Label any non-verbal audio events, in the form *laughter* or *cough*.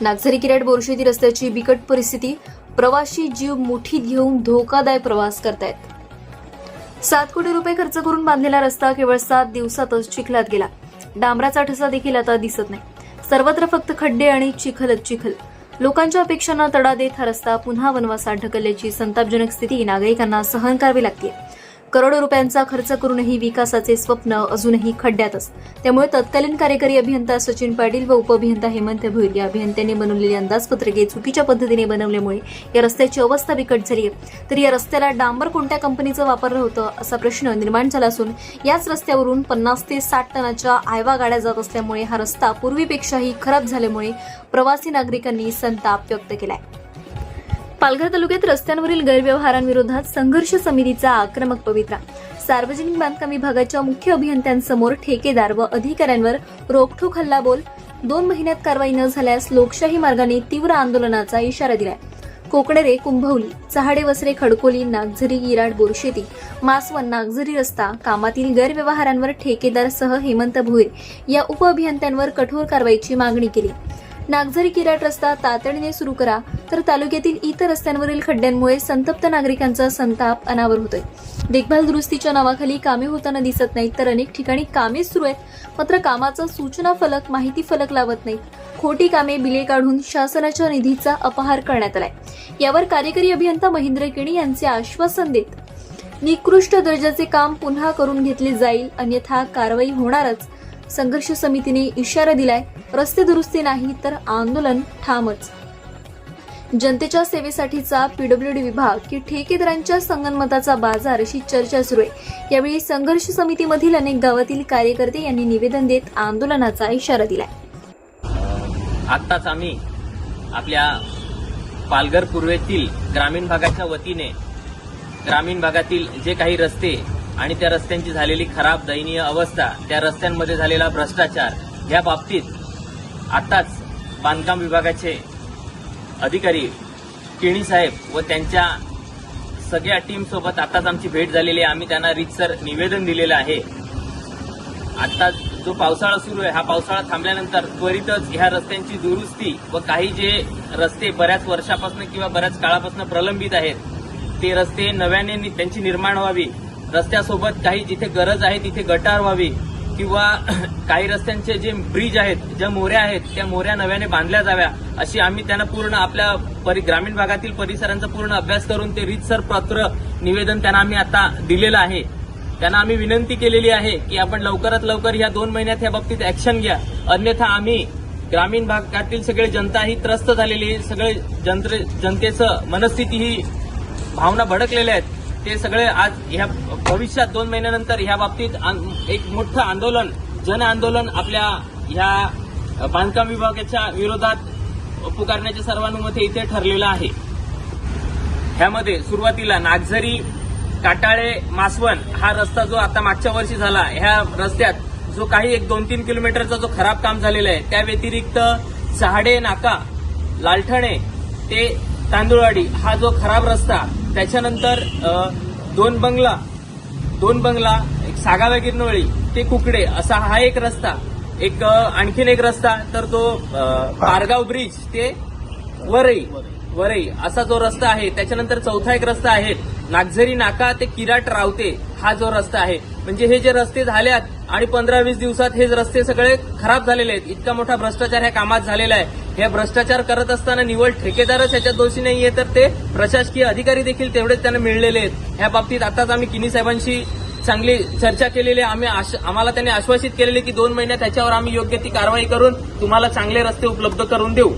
नागझरी किरेट बोरशेती रस्त्याची बिकट परिस्थिती. प्रवासी जीव मुठीत घेऊन धोकादायक प्रवास करतायत. सात कोटी रुपये खर्च करून बांधलेला रस्ता केवळ सात दिवसातच चिखलात गेला. डांबराचा ठसा देखील आता दिसत नाही. सर्वत्र फक्त खड्डे आणि चिखलच चिखल. लोकांच्या अपेक्षांना तडा देत हा रस्ता पुन्हा वनवासात ढकलल्याची संतापजनक स्थिती नागरिकांना सहन करावी लागते करोडो रुपयांचा खर्च करूनही विकासाचे स्वप्न अजूनही खड्ड्यातच. त्यामुळे तत्कालीन कार्यकारी अभियंता सचिन पाटील व उपअभियंता हेमंत भोईर या अभियंत्यांनी बनवलेली अंदाजपत्रके चुकीच्या पद्धतीने बनवल्यामुळे या रस्त्याची अवस्था बिकट झाली आहे. तर या रस्त्याला डांबर कोणत्या कंपनीचं वापरलं होतं असा प्रश्न निर्माण झाला असून याच रस्त्यावरून पन्नास ते साठ टनाच्या आयवा गाड्या जात असल्यामुळे हा रस्ता पूर्वीपेक्षाही खराब झाल्यामुळे प्रवासी नागरिकांनी संताप व्यक्त केला आहे पालघर तालुक्यात रस्त्यांवरील गैरव्यवहारांविरोधात संघर्ष समितीचा आक्रमक पवित्रा. सार्वजनिक बांधकाम विभागाच्या मुख्य अभियंत्यांसमोर ठेकेदार व अधिकाऱ्यांवर रोखठोक हल्लाबोल. दोन महिन्यात कारवाई न झाल्यास लोकशाही मार्गाने तीव्र आंदोलनाचा इशारा दिलाय. कोकणेरे कुंभवली चहाडे वसरे खडकोली नागझरी इराड बोरशेती मासवन नागझरी रस्ता कामातील गैरव्यवहारांवर ठेकेदारसह हेमंत भोईर या उपअभियंत्यांवर कठोर कारवाईची मागणी केली. नागझरी किराट रस्ता तातडीने सुरू करा तर तालुक्यातील इतर रस्त्यांवरील खड्ड्यांमुळे संतप्त नागरिकांचा संताप अनावर होतोय. देखभाल दुरुस्तीच्या नावाखाली कामे होताना दिसत नाहीत तर अनेक ठिकाणी कामे सुरू आहेत. मात्र कामाचा सूचना फलक माहिती फलक लावत नाहीत. खोटी कामे बिले काढून शासनाच्या निधीचा अपहार करण्यात आलाय. यावर कार्यकारी अभियंता महेंद्र केणी यांचे आश्वासन देत निकृष्ट दर्जाचे काम पुन्हा करून घेतले जाईल अन्यथा कारवाई होणारच. संघर्ष समितीने इशारा दिलाय रस्ते दुरुस्ती नाही तर आंदोलन ठामच. जनतेच्या सेवेसाठीचा पीडब्ल्यूडी विभाग की ठेकेदारांच्या संगनमताचा बाजार अशी चर्चा सुरू आहे. यावेळी संघर्ष समितीमधील अनेक गावातील कार्यकर्ते यांनी निवेदन देत आंदोलनाचा इशारा दिलाय. आत्ताच आम्ही आपल्या पालघर पूर्वेतील ग्रामीण भागाच्या वतीने ग्रामीण भागातील जे काही रस्ते आणि त्या रस्त्यांची झालेली खराब दयनीय अवस्था त्या रस्त्यांमध्ये झालेला भ्रष्टाचार या बाबतीत आत्ताच बांधकाम विभागाचे अधिकारी केणी साहेब व त्यांच्या सगळ्या टीमसोबत आत्ताच आताच आमची भेट झालेली आहे. आम्ही त्यांना रितसर निवेदन दिलेलं आहे. आता जो पावसाळा सुरू आहे हा पावसाळा थांबल्यानंतर त्वरितच ह्या रस्त्यांची दुरुस्ती व काही जे रस्ते बऱ्याच वर्षापासून किंवा बऱ्याच काळापासून प्रलंबित आहेत ते रस्ते नव्याने नि- त्यांची निर्माण व्हावी रस्त्यासोबत काही जिथे गरज आहे तिथे गटार व्हावी किंवा *clears throat* काही रस्त्यांचे जे ब्रिज आहेत ज्या मोऱ्या आहेत त्या मोऱ्या नव्याने बांधल्या जाव्या अशी आम्ही त्यांना पूर्ण आपल्या परि ग्रामीण भागातील परिसरांचा पूर्ण अभ्यास करून ते रीतसर पत्र निवेदन त्यांना आम्ही आता दिलेलं आहे. त्यांना आम्ही विनंती केलेली आहे की आपण लवकरात लवकर ह्या दोन महिन्यात या बाबतीत ऍक्शन घ्या. अन्यथा आम्ही ग्रामीण भागातील सगळे जनता ही त्रस्त झालेली आहे. सगळे जनतेचं मनस्थिती ही भावना भडकलेल्या आहेत. ते सगळे आज ह्या भविष्यात दोन महिन्यानंतर ह्या बाबतीत एक मोठं आंदोलन जन आंदोलन आपल्या ह्या बांधकाम विभागाच्या विरोधात पुकारण्याचे सर्वानुमते इथे ठरलेलं आहे. ह्यामध्ये सुरुवातीला नागझरी काटाळे मासवण हा रस्ता जो आता मागच्या वर्षी झाला ह्या रस्त्यात जो काही एक दोन तीन किलोमीटरचा जो खराब काम झालेला आहे त्या व्यतिरिक्त सहाडे नाका लालठणे ते तांदुळवाडी हा जो खराब रस्ता त्याच्यानंतर दोन बंगला दोन बंगला एक सागावा गिरनोळी ते कुकडे असा हा एक रस्ता एक आणखीन एक रस्ता तर तो पारगाव ब्रिज ते वरई वरई असा जो रस्ता आहे त्याच्यानंतर चौथा एक रस्ता आहे नागझरी नाका ते किराट रावते हा जो रस्ता आहे. म्हणजे हे जे रस्ते झाल्यात आणि पंधरा वीस दिवसात हे रस्ते सगळे खराब झालेले आहेत इतका मोठा भ्रष्टाचार ह्या कामात झालेला आहे. हे भ्रष्टाचार करत असताना निवड ठेकेदारच याच्यात दोषी नाहीये तर ते प्रशासकीय अधिकारी देखील तेवढेच त्यांना मिळलेले आहेत. ह्या बाबतीत आताच आम्ही किनी साहेबांशी चांगली चर्चा केलेली आहे. आम्ही आश- आम्हाला त्यांनी आश्वासित केलेले की दोन महिन्यात त्याच्यावर आम्ही योग्य ती कारवाई करून तुम्हाला चांगले रस्ते उपलब्ध करून देऊ.